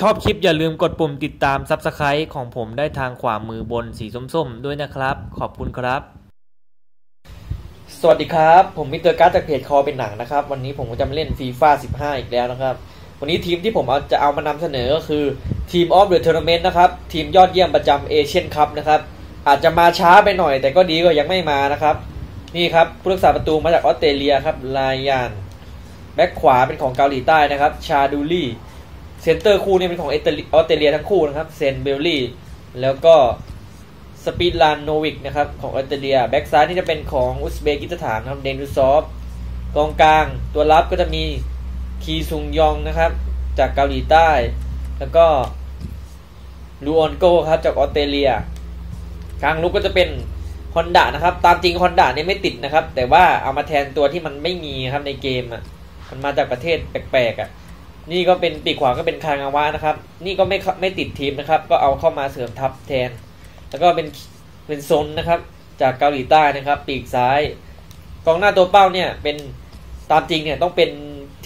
ชอบคลิปอย่าลืมกดปุ่มติดตาม Subscribe ของผมได้ทางขวามือบนสีส้มๆ ด้วยนะครับ ขอบคุณครับ สวัสดีครับ ผมมิสเตอร์การ์ดจากเพจคอเป็นหนังนะครับ วันนี้ผมก็จะมาเล่นฟีฟ่า15 อีกแล้วนะครับ วันนี้ทีมที่ผมเอาจะเอามานำเสนอก็คือทีมออฟเดอะทัวร์นาเมนต์นะครับ ทีมยอดเยี่ยมประจำเอเชียนคัพนะครับ อาจจะมาช้าไปหน่อย แต่ก็ดีกว่ายังไม่มานะครับ นี่ครับผู้รักษาประตูมาจากออสเตรเลียครับลายานแบ็คขวาเป็นของเกาหลีใต้นะครับชาดูลี่ เซนเตอร์คู่นี้เป็นของออสเตรเลียทั้งคู่นะครับเซนเบลลี่ แล้วก็สปีดลานโนวิกนะครับของออสเตรเลียแบ็กซ้ายนี่จะเป็นของอุซเบกิสถานนะครับเดนดูซอฟกองกลางตัวรับก็จะมีคีซุงยองนะครับ จากเกาหลีใต้ แล้วก็ลูออนโกครับจากออสเตรเลียกลางลุกก็จะเป็นฮอนด a นะครับ ตามจริงฮอนด a เนี่ยไม่ติดนะครับ แต่ว่าเอามาแทนตัวที่มันไม่มีครับในเกมอะมันมาจากประเทศแปลกๆอะ นี่ก็เป็นปีกขวาก็เป็นคางาวะนะครับ นี่ก็ไม่ไม่ติดทีมนะครับ ก็เอาเข้ามาเสริมทัพแทน แล้วก็เป็นเป็นซนนะครับ จากเกาหลีใต้นะครับ ปีกซ้ายกองหน้าตัวเป้าเนี่ยเป็นตามจริงเนี่ยต้องเป็น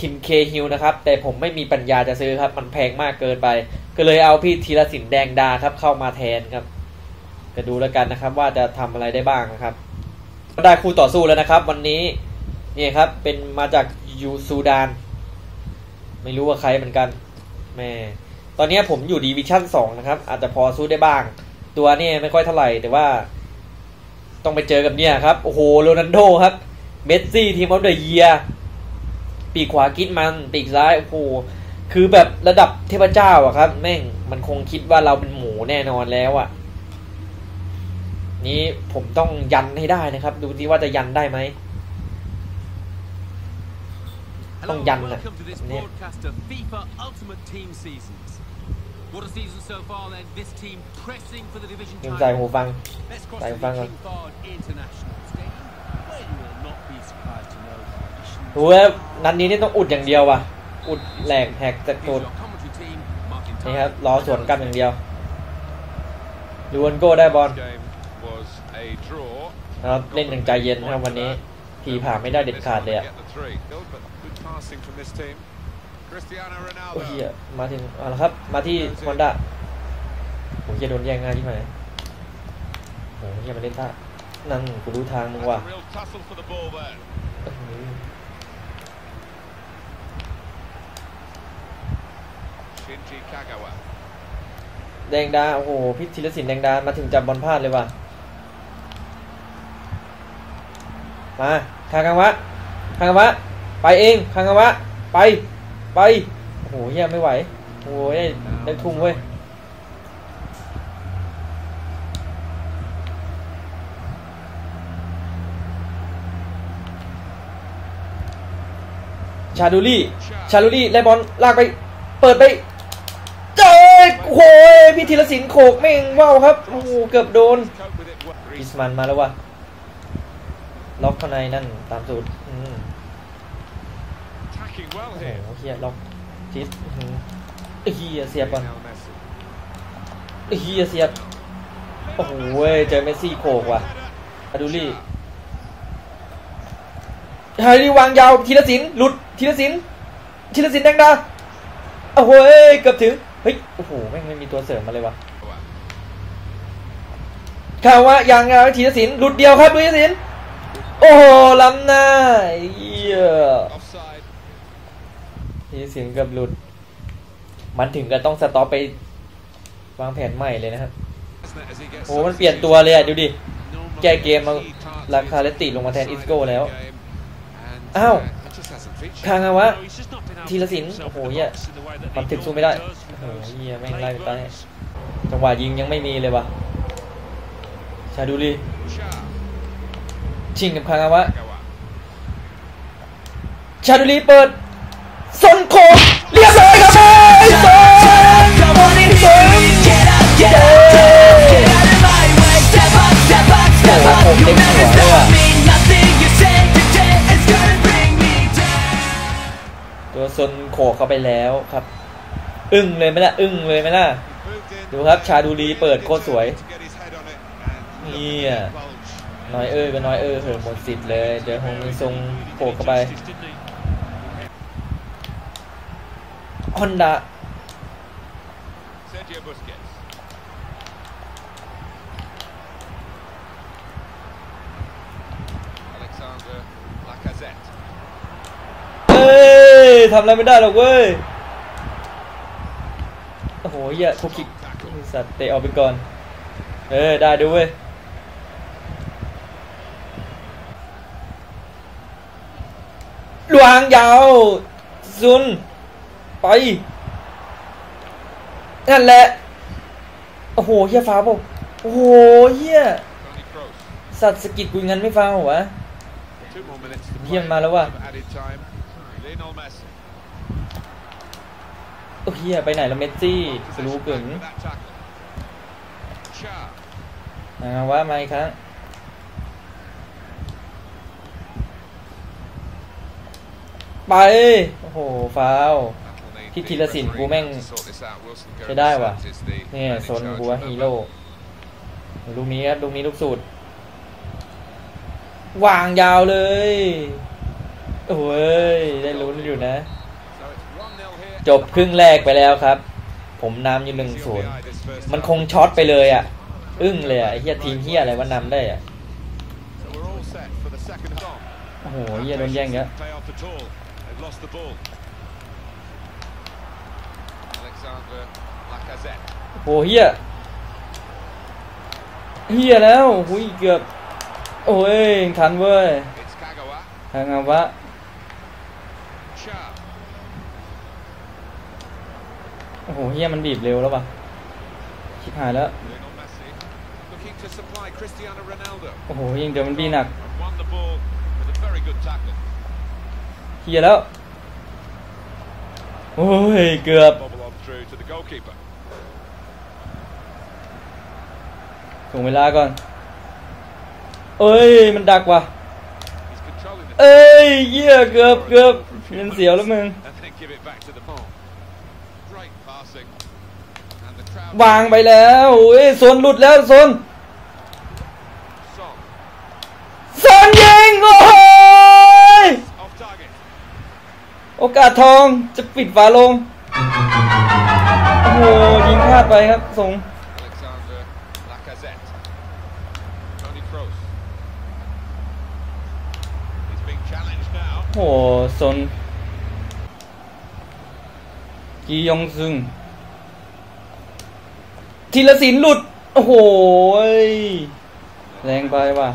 ทีมเคฮิลนะครับ แต่ผมไม่มีปัญญาจะซื้อครับ มันแพงมากเกินไป ก็เลยเอาพี่ธีรศิลป์แดงดาครับเข้ามาแทนครับก็ดูแล้วกันนะครับว่าจะทำอะไรได้บ้างนะครับได้คู่ต่อสู้แล้วนะครับ วันนี้นี่ครับเป็นมาจากยูซูดาน ไม่รู้ว่าใครเหมือนกันแม่ตอนนี้ผมอยู่ดีวิชั่นสองนะครับ อาจจะพอสู้ได้บ้าง ตัวนี่ไม่ค่อยเท่าไหร่ แต่ว่า ต้องไปเจอกับเนี่ยครับ โอ้โหโรนัลโดครับ เมสซี่ทีมออฟเดอะเยียปีกขวากิดมันปีกซ้ายโอ้โหคือแบบระดับเทพเจ้าอะครับ แม่งมันคงคิดว่าเราเป็นหมูแน่นอนแล้วอะนี้ผมต้องยันให้ได้นะครับ ดูที่ว่าจะยันได้ไหม ต้องยันนะเนี่ย What a season so far then. This team pressing for the division ยังใส่ title. หูฟัง Let's cross Tại to Văn the rồi. King Fahd International Stadium, where you will not be surprised to know the traditions ดูว่านัดนี้นี่ต้องอุดอย่างเดียวว่ะ อุดแหลกแหกจาก Here's ตูด your commentary team, Martin นี่ครับ Tyler. รอสวนกลับอย่างเดียวลูอันโก้ได้บอล game was a draw. นะครับเล่นอย่างใจเย็นนะครับวันนี้ทีผ่าไม่ได้เด็ดขาดเลยอะ passing from this team. Cristiano โอ้เฮีย Ronaldo. มาถึงเอาละครับ มาที่ฮอนด้าโอ้เฮียโดนแย่งง่ายที่ไหนโอ้เฮียมาเล่นท่านั่นกูรู้ทางมึง That's ว่ะ a real tussle for the ball there. อื้อหือ Shinji Kagawa. แดงดา โอ้โห พิธีรศิลป์แดงดา มาถึงจับบอลพลาดเลยว่ะ มาคางกังวะคางกังวะ ไปเองคางกังวะ ไป ไป โอ้โหเฮียไม่ไหว โอ้ยได้ทุ่มเว้ยชาดูลี่ ชาดูลี่ไล่บอลลากไป เปิดไป เจ้โอ้ยพี่ธีรศิลป์โขกแม่งว้าวครับ โอ้เกือบโดน อิสมันมาแล้ววะล็อกข้างในนั่นตามสูตรอืม Attacking well โอ้โหเฮียล็อกชิดเฮียเสียบก่อนเฮียเสียบโอ้โหเว้ยเจอเมสซี่โขกว่ะอาดูลี่ฮาริวางยาวธีรศิลป์หลุดธีรศิลป์ธีรศิลป์แดงดาโอ้โหเอ้ยเกือบถึงเฮ้ยโอ้โหแม่งไม่มีตัวเสริมมาเลยวะข่าวว่าย่างไงธีรศิลป์หลุดเดียวครับธีรศิลป์โอ้โหล้ำหน้าเฮีย Offside. ธีรศิลป์เกือบหลุด มันถึงกับต้องสต็อปไปวางแผนใหม่เลยนะครับโอ้โหมันเปลี่ยนตัวเลยอะดูดิ แก้เกมมาราคาเลตติลงมาแทนอิสโก้แล้ว อ้าวคางาวะ No, he's just not been able ธีลป์ to โอ้โหเหี้ยม he ถึงสู้ไม่ได้โอ้โหเฮียแม่งไล่ไปตายจังหวะยิงยังไม่มีเลยวะชาดูรีชิงกับคางาวะชาดูรีเปิด สนโคเรียบร้อยครับสนสนเย้โโหผมเด็กหัเลยอะตัวซนโขกเข้าไปแล้วครับ อึ้งเลยไหมล่ะ อึ้งเลยไหมล่ะ ดูครับ ชาดูรีเปิดโคตรสวยนี่อะน้อยเออยก็น้อยเออเหอะหมดสิทธิ์เลย เดี๋ยวคงมีทรงโขกเข้าไป Justice, didn't he? ฮอนดา Sergio Busquets. Alexander Lacazette. เอ้ยทำอะไรไม่ได้หรอกเว้ย โอ้โหเหี้ยคุกคิกไอ้สัตว์เตะออกไปก่อน เออ ได้ดูเว้ยลวางยาวซุน ไป นั่นแหละ โอ้โหเฮียฟ้าบอกโอ้โหเฮีย Toni Kroos. สัตว์สะกิดกูงั้นไม่ฟ้าเหรอวะ Two more minutes to Hier play. mal, aber. of Added time. Lionel Messi. โอ้เฮียไปไหนละเมสซี่สรู้ Possession กึ่ง back with that tackle. Cha. นะว่ามาอีกครั้งไป โอ้โห ฟาว That'll need Cái the thi là xỉn của referee Meng. to sort this out. Wilson ใช้ได้ว่ะเนี่ยโซน charge กูว่าฮีโร่ลูกนี้ครับลูกนี้ลูกสูตรวางยาวเลยโอ้ยได้ลุ้นอยู่นะ จบครึ่งแรกไปแล้วครับ ผมนำอยู่หนึ่งศูนย์มันคงช็อตไปเลยอะ อึ้งเลยอะเฮียทีมเฮียอะไรว่านำได้อะโอ้โหเฮียโดนแย่งเยอะ โอ้โหเฮียเฮียแล้วหุยเกือบ โอ้ยทันเว้ย It's Kagawa. ทางอาวะ Cha. โอ้โหเฮียมันบีบเร็วแล้วป่ะชิบหายแล้ว Lionel Messi. Looking to supply Cristiano Ronaldo. โอ้โหยิงเดี๋ยวมันบีหนัก And won the ball with a very good tackle. เฮียแล้ว โอ้ย เกือบ Bobble on through to the goalkeeper. ส่งเวลาก่อนเอ้ยมันดักว่ะ He's controlling the เอ้ยเหี้ยเกือบเกือบเงินเสียวแล้วมึง and then give it back to the ball. Great passing. And the crowd วางไปแล้วเอ้ยโซนหลุดแล้วโซน Son โซนยิงโอ้โหย off target. โอกาสทองจะปิดฝาลงโอ้โหยิง พลาดไปครับส่ง Alexander Lacazette. Tony Kroos. He's being challenged now. โอ้โหซนกียองซึงทีละสินหลุด โอ้โหยแรงไปว่ะ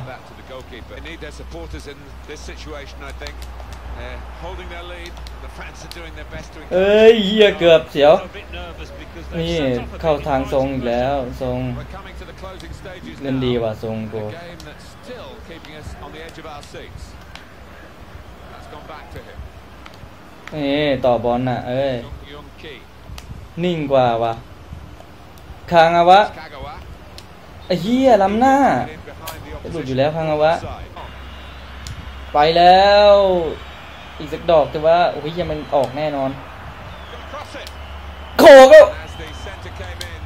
That to the goalkeeper. They need their supporters in this situation, I think. They're holding their lead. The fans are doing their best to เอ้ยเหี้ยเกือบเสียว A bit nervous because they've นี่ set off a เข้า bit ทาง behind ทรง some อีกแล้วทรง We're coming to the closing stages เล่นดี now. ว่ะทรงกู A game that's still keeping us on the edge of our seats. That's gone back to him. นี่ต่อบอลน่ะ เอ้ย Jung Young Ki. นิ่งกว่าว่ะคางอาวะ Kagawa. ไอ้เหี้ยล้ำหน้า Get in behind the หลุด opposition อยู่แล้วพังเอาวะ side. ไปแล้ว อีกสักดอกแต่ว่าโอ้ยเหี้ยังมันออกแน่นอน Gonna cross it. โขก็ As the centre came in.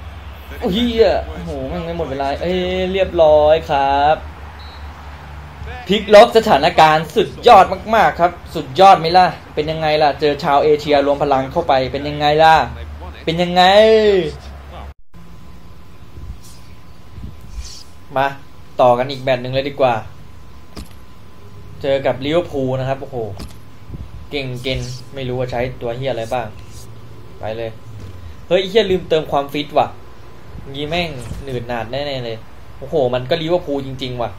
the โอ้ยเหี้ย defender โอ้โห was แม่งไม่หมดเว well ลา placed เอ้ย to เรียบร้อยครับ There พลิก is ล็อกสถานการณ์สุดยอดมากๆครับ สุดยอดไหมล่ะ เป็นยังไงล่ะ เจอชาวเอเชียรวมพลังเข้าไปเป็นยังไงล่ะ They've won it. เป็นยังไง มาต่อกันอีกแมตช์หนึ่งเลยดีกว่า เจอกับลิเวอร์พูลนะครับ โอ้โห เก่งเกนไม่รู้ว่าใช้ตัวเฮียอะไรบ้าง ไปเลย เฮ้ยไอ้เฮียลืมเติมความฟิตว่ะงี้แม่งหนืดหนาดแน่ๆเลย โอ้โห มันก็ลิเวอร์พูลจริง ๆ ว่ะ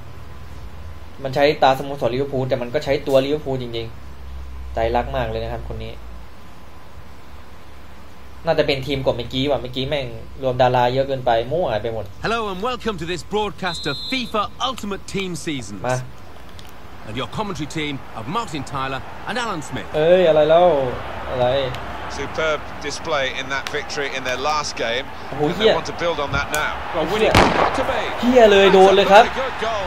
มันใช้ตาสโมสรลิเวอร์พูลแต่มันก็ใช้ตัวลิเวอร์พูลจริง ๆ ใจรักมากเลยนะครับ คนนี้ น่าจะเป็นทีมกว่าเมื่อกี้ว่ะ เมื่อกี้แม่งรวมดาราเยอะเกินไปมั่วไปหมด Hello and welcome to this broadcast of FIFA Ultimate Team Seasons. มา And your commentary team of Martin Tyler and Alan Smith. เอ้ยอะไรเล่าอะไร Superb display in that victory in their last game. Oh, and they yeah. want to build on that now. Oh, winning yeah. got to be. เฮียเลยโดนเลย That's ค a รับ very good goal.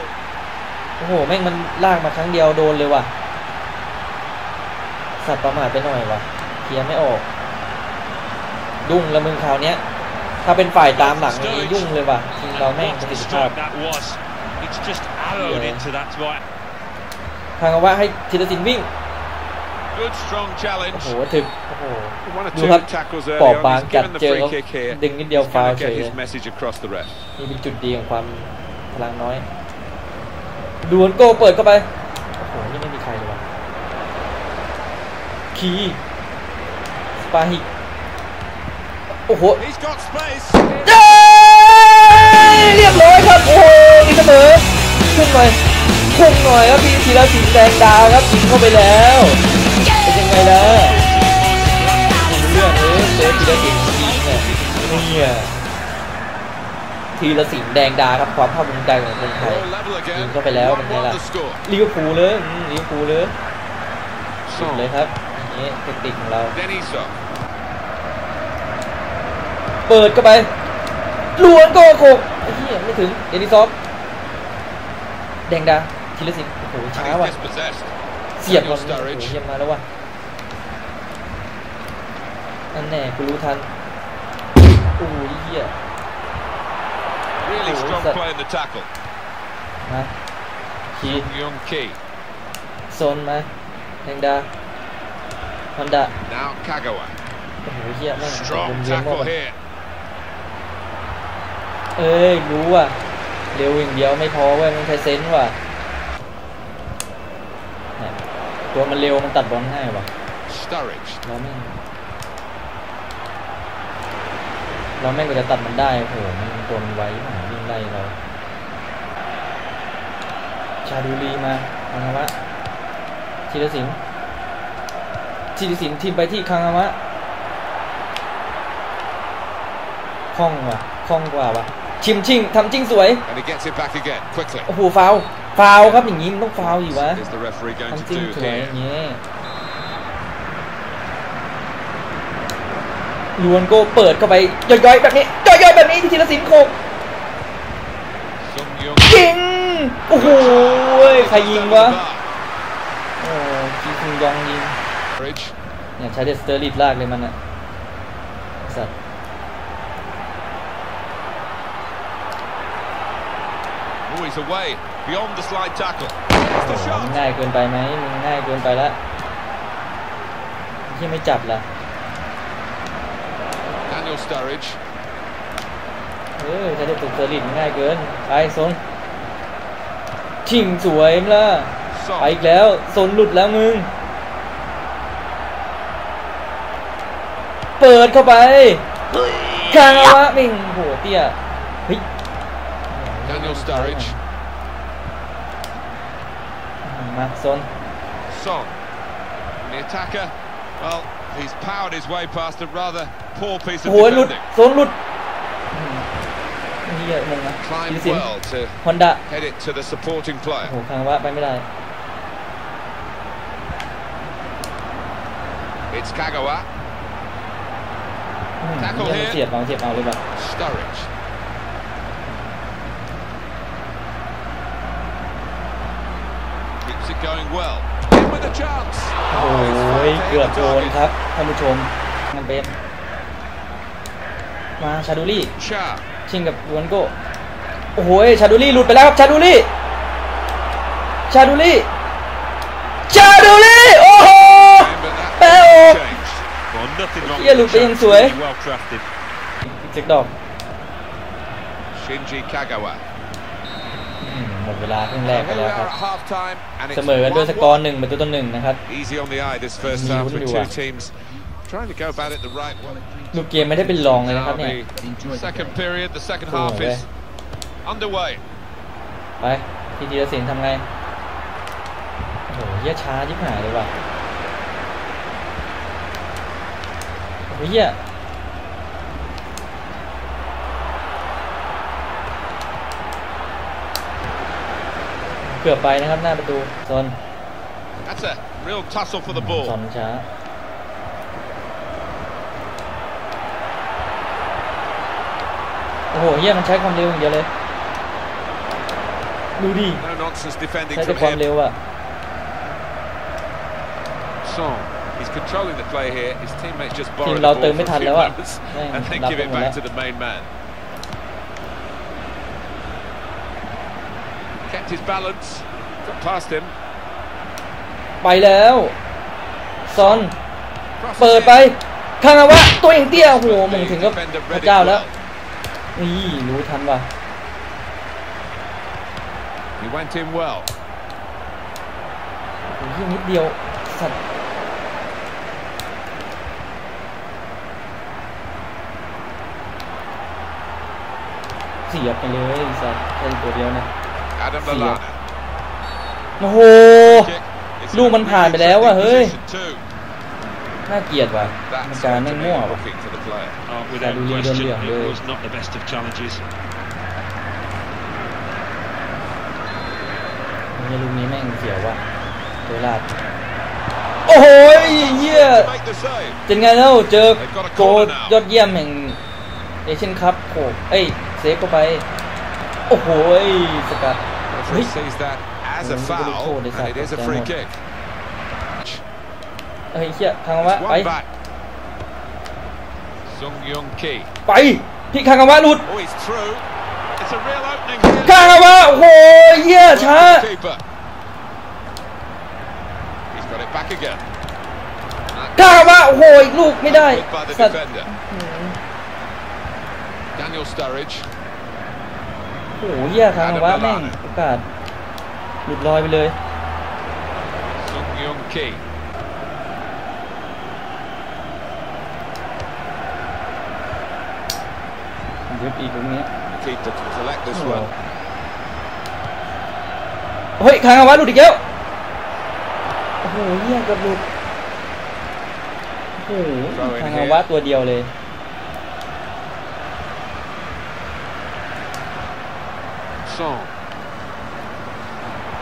โอ้โหแม่งมันลากมาครั้งเดียวโดนเลยว่ะสัตว์ประมาทไปหน่อยว่ะเคลียร์ไม่ออก ยุ่งแล้วมึงคราวเนี้ย ถ้าเป็นฝ่ายตามหลังนี่ยุ่งเลยว่ะทีมเราแม่ง What ประ a สิทธิภาพ strike that was. It's just arrowed Yeah. into that right. ทางเอาว่าให้ธีรศิลป์วิ่ง Good strong โอ้ challenge. โหถึกโอ้โห One or Đúng two không? tackles Bỏ early on. báng He's chặt given the chơi free không? kick here. Đừng cái điều He's foul going to get chơi his đấy. message across the ref. นี่เป็นจุดดีของความพลังน้อยดวนโก้เปิดเข้าไปโอ้โหนี่ไม่มีใครเลยวะคีสปาฮิกโอ้โห He's got space. เย้เรียบร้อยครับโอ้โหอีกเสมอพุ่งหน่อย พุ่งหน่อยครับพี่ธีรศิลป์แดงดาครับยิงเข้าไปแล้วเป็นยังไงล่ะเรื่องเลยเซฟธีรศิลป์ยิงเนี่ยเนี่ยธีรศิลป์แดงดาครับความภาคภูมิใจของคนไทย All level again. Nhìn có phải léo bên đây One-one là- the score. ลิเวอร์พูลเลยลิเวอร์พูลเลยสุดเลยครับนี้เทคนิคของเราเปิดเข้าไปล้วนโกโคกไอ้เหี้ยไม่ถึงเอดิซอฟแดงดา ทีละสินโอ้โห And ช้า he's ว่ะ dispossessed. เสียบก่อน Daniel โอ้โห Sturridge. เยี่ยมมาแล้วว่ะนั่นแน่กูรู้ทันโอ้ยเหี้ย Really Oh, strong is that- play in the tackle. มาคี Young Key. โซนมาแดงดาฮอนดา Now Kagawa. โอ้โหเหี้ยแม่ง Strong เยี่ยมมาก tackle here. เอ้ยรู้ว่ะเร็วอย่างเดียวไม่พอเว้ยมันใช้เซนส์ว่ะเนี่ย ตัวมันเร็วมันตัดบอลง่ายว่ะ Sturridge. เราแม่งเราแม่งก็จะตัดมันได้โอ้โหมันตัวมันไวมากวิ่งไล่เราชาดูรีมาคังฮามะทีรสินทีรสินทีมไปที่คังฮามะคล่องว่ะคล่องกว่าว่ะชิมชิงทำจริงสวย And he gets it back again quickly. โอ้โหฟาวล์ ฟาวล์ครับอย่างนี้มันต้องฟาวล์อีกวะ Is the referee going to ทำจริง do สวยอย่าง here? นี้ลวนโกเปิดเข้าไปย่อยๆแบบนี้ย่อยๆแบบนี้ที่ธีรศิลป์โคก Sung Young ยิงโอ้โหใครยิงวะโอ้จีซุงยองยิง Sturridge. เนี่ยใช้เดสเตอร์ลิดลากเลยมันอะสัตว์ Oh, he's away. Beyond the slide tackle. It's โอ้ the โห shot. มันง่ายเกินไปไหมมันง่ายเกินไปละที่ไม่จับล่ะ Daniel Sturridge. เออใช้เดสเตอร์ลิดมันง่ายเกินไปโซนชิงสวยมั้ยล่ะ Song. ไปอีกแล้วโซนหลุดแล้วมึง เปิดเข้าไปกลางอาวะมิงโหเตี้ยเฮ้ย Daniel Sturridge. มาโซน Song. And the attacker, well, he's powered his way past a rather poor piece โอ้ of โหหลุด defending. โซนหลุดเฮียมึงนะที Climbed สิน well to ฮอนดา head it to the supporting โอ้ player. โหกลางอาวะไปไม่ได้ It's Kagawa. อื้อหือ Tackle เหี้ยมัน here เสียบเอาเสียบเอาเลยแบบ Sturridge. Going well. In with a chance. โอ้ยเกือบโดนครับท่านผู้ชมมันเป็นมาชาดูรี่ Cha. ชิงกับดวนโกโอ้โหชาดูรี่หลุดไปแล้วครับชาดูรี่ชาดูรี่ชาดูรี่โอ้โห But that Bell. changed. Well, nothing wrong Yeah, with look, the being chance. sway. Really well crafted. เจ็กดอก Shinji Kagawa. อืมหมดเวลาครึ่งแรก Here ไป we แล้วค are รับ at half time, and it's เสมอกันด้วยสกอร์ 1-1. หนึ่งประตูต่อหนึ่งนะครับ Easy on the eye this first Nhiều half lắm with điều two à. teams trying to go about it the right way. ลูกเกมไม่ได้เป็นรองเลยนะครับ Now เนี่ย the second period, the second Cool, half is yeah. underway. ไปทีทีละสินทำไงโอ้โหเหี้ยช้าชิบหายเลยว่ะโอ้โหเหี้ย เกือบไปนะครับหน้าประตูโซน That's a real tussle for the สอ ball. นช้า โอ้โหเหี้ยมันใช้ความเร็วอย่างเดียวเลย ดูดิ No nonsense defending ใช้แต่ from ความ him. เร็วอะ Song. He's controlling the play here. His teammates just ที borrow ม the เรา ball เติม for ไม่ a ทัน few แล้วอะ moments แม่ง and then รับ give ไป it หมดแล้ back ว to the main man. Kept his balance. Got past him. ไปแล้วโซอน เปิดไปคางาวะตัวเองเตี้ยโอ้โหมึงถึงก็พระเจ้าแล้วนี่รู้ทันว่ะ He went in well. โอ้โหนิดเดียวสัตว์ เสียบไปเลยสัตว์แค่ตัวเดียวนะ Adam See ya. Lallana. โอ้โห Kick. It's ลูกมันผ่านไปแล้วว่ะเฮ้ย position too. น่าเกลียดว่ะ That's มันการ going แม่ to ง be มั่วว่ะ booking for the player. Oh, without Sadly, question, Liam, it yeah. was not the best of challenges. นี่ลูกนี้แม่งเสียวว่ะเจอลาดโอ้โหเยี่ย To make the save. เป็นไงแล้วเจอโกลยอดเยี่ยมแห่งเอเชียนคัพโอ้เอ้ยเซฟเข้าไป โอ้โหสกัด Referee Hey. sees that as a Oh, foul, oh, they and it is a got free down. kick. เฮ้ยเชี่ยคางาวะไป One back. Sung Young Ki. ไปพี่คางาวะหลุด Oh, he's through. It's a real opening here. คางาวะโอ้โหเยี่ยช้า Keeper. He's got it back again. คางาวะโอ้โหอีกลูกไม่ได้ Good by the สัตว์ defender. Daniel Sturridge. โอ้โหเยี่ยคางาวะแม่งโอกาสหลุดลอยไปเลย Sung Young Ki. เย็บอีกตรงนี้ Keeper to collect this Oh. one. เฮ้ยคางาวะหลุดอีกแล้วโอ้โหเยี่ยเกับหลุดโอ้โหคางาวะตัวเดียวเลย Song.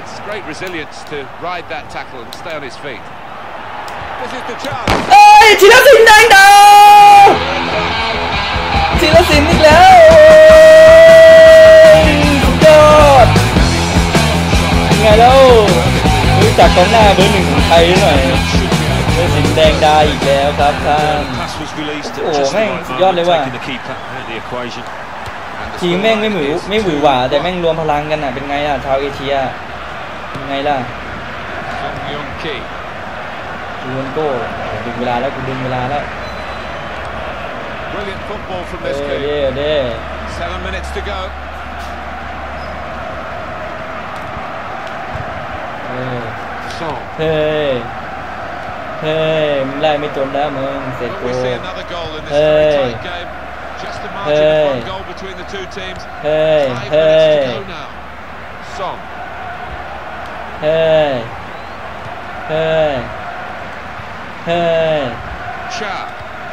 It's great resilience to ride that tackle and stay on his feet. This is the chance. เอ้ยธีรศิลป์แดงดาวธีรศิลป์อีกแล้วโอ้ยสุดยอดยังไงแล้วรู้จักกองหน้าเบอร์หนึ่งของไทยหน่อยธีรศิลป์แดงดาอีกแล้วครับท่าน Pass was released at Oh, just the man, right สุดยอด moment, เลยว่ะ Taking the keeper out of the equation. And the ทีมแม่งไม่หมือ scoreline is ไม่หวือหวาแต่ 2-1. แม่งรวมพลังกันอะเป็นไงล่ะชาวเอเชียเป็นไงล่ะ Sung Young Ki. ดูนโก้ดึงเวลาแล้วกูดึงเวลาแล้ว Brilliant football from เอ this อ kid. เด้เด้ Seven minutes to go. เออ Song. เฮ้ยเฮ้ยมึงไล่ไม่จนแล้วมึงเสร็จ Will กู we see another goal in this Hey. very tight game? Just a margin Hey. of one goal between the two teams. เฮ้ย Five เฮ้ minutes ย to go now. Song. เฮ้ยเฮ้ยเฮ้ย Cha.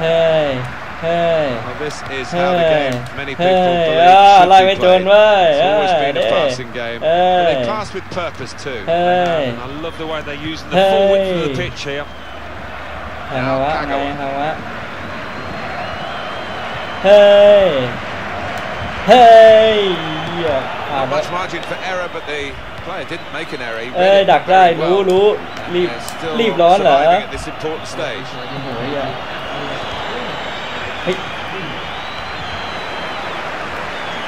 เฮ้ยเฮ้ย Well, this is เฮ้ how the ย game many เฮ้ people ย believe อ่า should ไล่ be ไม่จน played. เว้ย It's เอ always อ been a เด้ passing game, เฮ้ but ย they pass with purpose too. เฮ้ย And I love the way they're using the full width of the Hey. pitch here. ทางวะไงทางวะ เฮ้ย เฮ้ยเหี้ยผ่าน Not แล้ว much margin for error, but the player didn't make an error. He เอ้ย read it ดักได้ very รู้ well. รู้รีบ They're still รีบร้อนเหรอ surviving at this important stage. โอ้โหเหี้ยเฮ้ย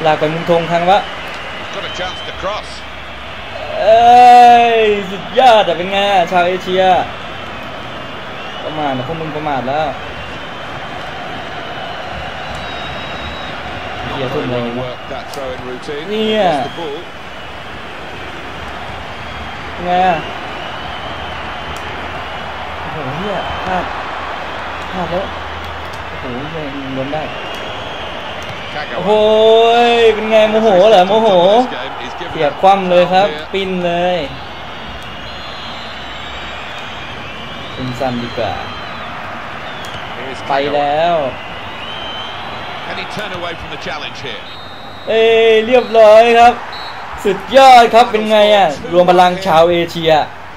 ลากไปมุมธงทางวะ Got a chance to cross. เอ้ย สุดยอดอะเป็นไงอะชาวเอเชีย ประมาทนะพวกมึงประมาทแล้ว เฮียทุ่ม Very เลย well วะ worked that throw-in routine. Yeah. Lost the ball. เป็นไงอะโอ้โหเฮียพลาดพลาดแล้วโอ้โหเฮียยิงล้มได้ Kagawa. โอ้โหยเป็นไงโมโหเหรอโมโห This game, he's given เสียบ a คว่ำเลยครับ foul here. ปิ้นเลยเป็นสั้นดีกว่า Here's ไป Kagawa. แล้ว Can he turn away from the challenge here? เอ้ยเรียบร้อยครับ สุดยอดครับเป็นไงอะ รวมพลังชาวเอเชีย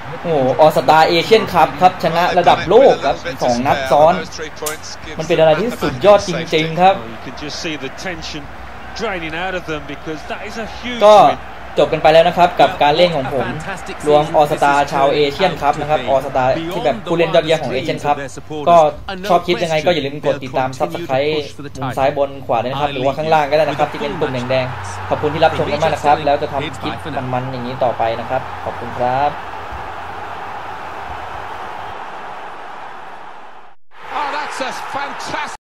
โอ้โหออสตาเอเชียนคัพครับ ชนะระดับโลกครับสองนัดซ้อน มันเป็นอะไรที่สุดยอดจริง ๆ ครับ Oh, you can just see the tension draining out of them because that is a huge ก็ win. จบกันไปแล้วนะครับกับการเล่นของผม รวมออสตาชาวเอเชียนครับนะครับออสตาที่แบบผู้เล่นยอดเยี่ยมของเอเชียนครับก็ชอบคลิปยังไงก็อย่าลืมกดติดตามซับสไครต์มุมซ้ายบนขวาด้วยนะครับ หรือว่าข้างล่างก็ได้นะครับ ที่เป็นปุ่มแดงๆขอบคุณที่รับชมกันมากนะครับ แล้วจะทำคลิปมันๆอย่างนี้ต่อไปนะครับ ขอบคุณครับ That's fantastic.